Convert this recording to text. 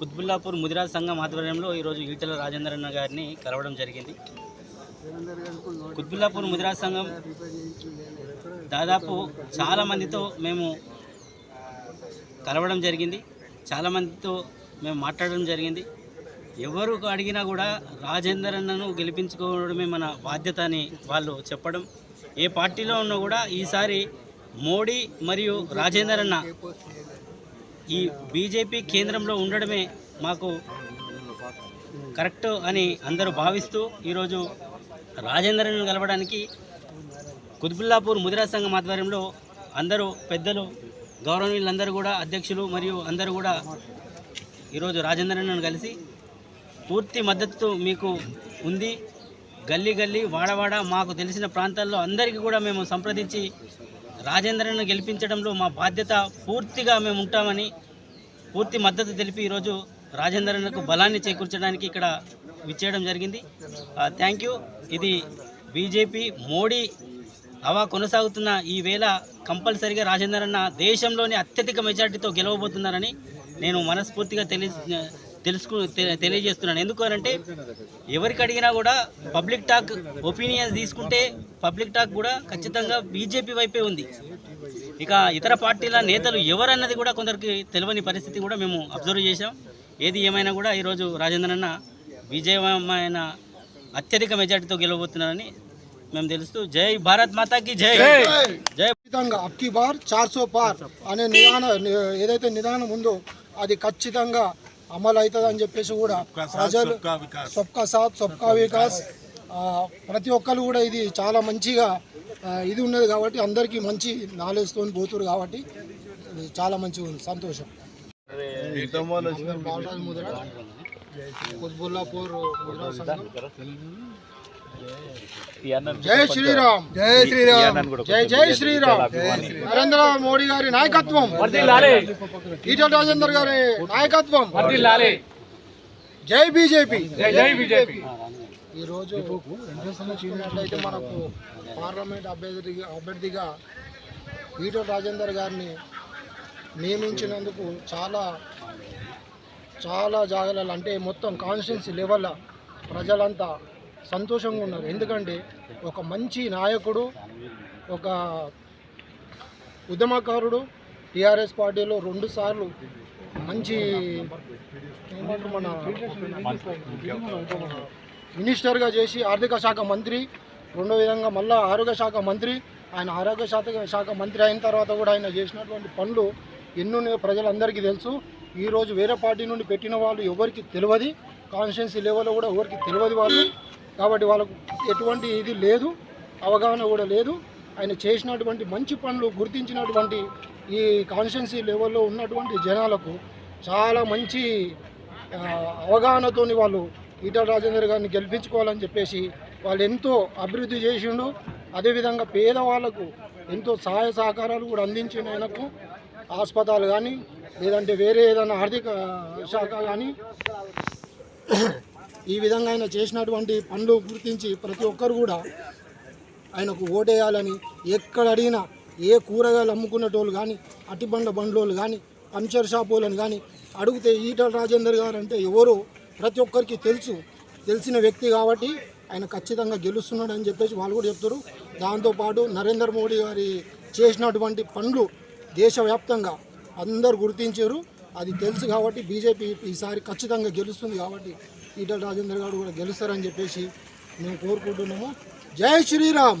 కుత్బుల్లాపూర్ ముదిరాజ్ సంఘం ఆధ్వర్యంలో ఈరోజు ఈటల రాజేంద్రన్న గారిని కలవడం జరిగింది. కుత్బుల్లాపూర్ ముదిరాజ్ సంఘం దాదాపు చాలామందితో మేము కలవడం జరిగింది. చాలామందితో మేము మాట్లాడడం జరిగింది. ఎవరు అడిగినా కూడా రాజేందర్ అన్నను గెలిపించుకోవడమే మన బాధ్యత అని వాళ్ళు చెప్పడం. ఏ పార్టీలో ఉన్నా కూడా ఈసారి మోడీ మరియు రాజేందర్ అన్న ఈ బీజేపీ కేంద్రంలో ఉండడమే మాకు కరెక్ట్ అని అందరూ భావిస్తూ ఈరోజు రాజేంద్రను కలవడానికి కుద్బుల్లాపూర్ ముదిరా సంఘం ఆధ్వర్యంలో అందరూ పెద్దలు గౌరవనీయులందరూ కూడా అధ్యక్షులు మరియు అందరూ కూడా ఈరోజు రాజేంద్రను కలిసి పూర్తి మద్దతు మీకు ఉంది. గల్లీ గల్లీ వాడవాడ మాకు తెలిసిన ప్రాంతాల్లో అందరికీ కూడా మేము సంప్రదించి రాజేంద్రను గెలిపించడంలో మా బాధ్యత పూర్తిగా మేము ఉంటామని పూర్తి మద్దతు తెలిపి ఈరోజు రాజేంద్రన్నకు బలాన్ని చేకూర్చడానికి ఇక్కడ విచ్చేయడం జరిగింది. Thank you. ఇది బీజేపీ మోడీ అవా కొనసాగుతున్న ఈ వేళ కంపల్సరిగా రాజేందర్ అన్న దేశంలోని అత్యధిక మెజార్టీతో గెలవబోతున్నారని నేను మనస్ఫూర్తిగా తెలియ తెలుసుకు తె- తెలియజేస్తున్నాను. ఎందుకు అనంటే ఎవరికి అడిగినా కూడా పబ్లిక్ టాక్ ఒపీనియన్స్ తీసుకుంటే పబ్లిక్ టాక్ కూడా ఖచ్చితంగా బీజేపీ వైపే ఉంది. ఇక ఇతర పార్టీల నేతలు ఎవరన్నది కూడా కొందరికి తెలియని పరిస్థితి కూడా మేము అబ్జర్వ్ చేశాం. ఏది ఏమైనా కూడా ఈరోజు రాజేంద్ర అన్న విజయమైన అత్యధిక మెజార్టీతో గెలవబోతున్నారని మేము తెలుస్తూ జై భారత్ మాతాకి జై! జై! ఖచ్చితంగా అబ్కి బార్ చార్సో పార్ అనే నిదాన ఏదైతే నిదానం ఉందో అది ఖచ్చితంగా అమలు అవుతుంది అని చెప్పేసి కూడా ప్రజలు సబ్కా సాత్ సబ్కా వికాస్. ప్రతి ఒక్కరు కూడా ఇది చాలా మంచిగా ఇది ఉన్నది కాబట్టి అందరికీ మంచి నాలెడ్జ్తో పోతురు కాబట్టి చాలా మంచిగా ఉంది. సంతోషం. బాలరాజ్ ముద్ర. కుత్బుల్లాపూర్ ముద్రా సంఘం. జై శ్రీరామ్. జై శ్రీరామ్. జై జై శ్రీరామ్. నరేంద్ర మోడీ గారి నాయకత్వం. ఈటల రాజేందర్ గారి నాయకత్వం. జై బీజేపీ. ఈ రోజు చూసినట్లయితే మనకు పార్లమెంట్ అభ్యర్థిగా అభ్యర్థిగా ఈటల రాజేందర్ గారిని నియమించినందుకు చాలా చాలా జాగాలలో అంటే మొత్తం కాన్స్టిట్యున్సీ లెవెల్ ప్రజలంతా సంతోషంగా ఉన్నారు. ఎందుకంటే ఒక మంచి నాయకుడు ఒక ఉద్యమకారుడు టీఆర్ఎస్ పార్టీలో రెండు సార్లు మంచి మన మినిస్టర్గా చేసి ఆర్థిక శాఖ మంత్రి రెండో విధంగా మళ్ళా ఆరోగ్య శాఖ మంత్రి ఆయన ఆరోగ్య శాఖ శాఖ మంత్రి అయిన తర్వాత కూడా ఆయన చేసినటువంటి పనులు ఎన్నో ప్రజలందరికీ తెలుసు. ఈరోజు వేరే పార్టీ నుండి పెట్టిన వాళ్ళు ఎవరికి తెలియదు. కాన్స్టిట్యున్సీ లెవెల్లో కూడా ఎవరికి తెలియదు వాళ్ళు. కాబట్టి వాళ్ళకు ఎటువంటి ఇది లేదు అవగాహన కూడా లేదు. ఆయన చేసినటువంటి మంచి పనులు గుర్తించినటువంటి ఈ కాన్స్టిట్యున్సీ లెవెల్లో ఉన్నటువంటి జనాలకు చాలా మంచి అవగాహనతోని వాళ్ళు ఈటల రాజేందర్ గారిని గెలిపించుకోవాలని చెప్పేసి వాళ్ళు ఎంతో అభివృద్ధి చేసిండు. అదేవిధంగా పేదవాళ్ళకు ఎంతో సహాయ సహకారాలు కూడా అందించిన ఆయనకు. ఆస్పత్రాలు కానీ లేదంటే వేరే ఏదైనా ఆర్థిక శాఖ కానీ ఈ విధంగా ఆయన చేసినటువంటి పనులు గుర్తించి ప్రతి ఒక్కరు కూడా ఆయనకు ఓటేయాలని ఎక్కడ అడిగినా ఏ కూరగాయలు అమ్ముకునేటోళ్ళు కానీ అటిబండ బండ్లోళ్ళు కానీ పంచర్ షాపులను కానీ అడిగితే ఈటల రాజేందర్ గారు అంటే ఎవరు ప్రతి ఒక్కరికి తెలుసు. తెలిసిన వ్యక్తి కాబట్టి ఆయన ఖచ్చితంగా గెలుస్తున్నాడు అని చెప్పేసి వాళ్ళు కూడా చెప్తారు. దాంతోపాటు నరేంద్ర మోడీ గారి చేసినటువంటి పనులు దేశవ్యాప్తంగా అందరు గుర్తించారు. అది తెలుసు కాబట్టి బీజేపీ ఈసారి ఖచ్చితంగా గెలుస్తుంది కాబట్టి ఈటల రాజేందర్ గారు కూడా గెలుస్తారని చెప్పేసి మేము కోరుకుంటున్నాము. జై శ్రీరామ్!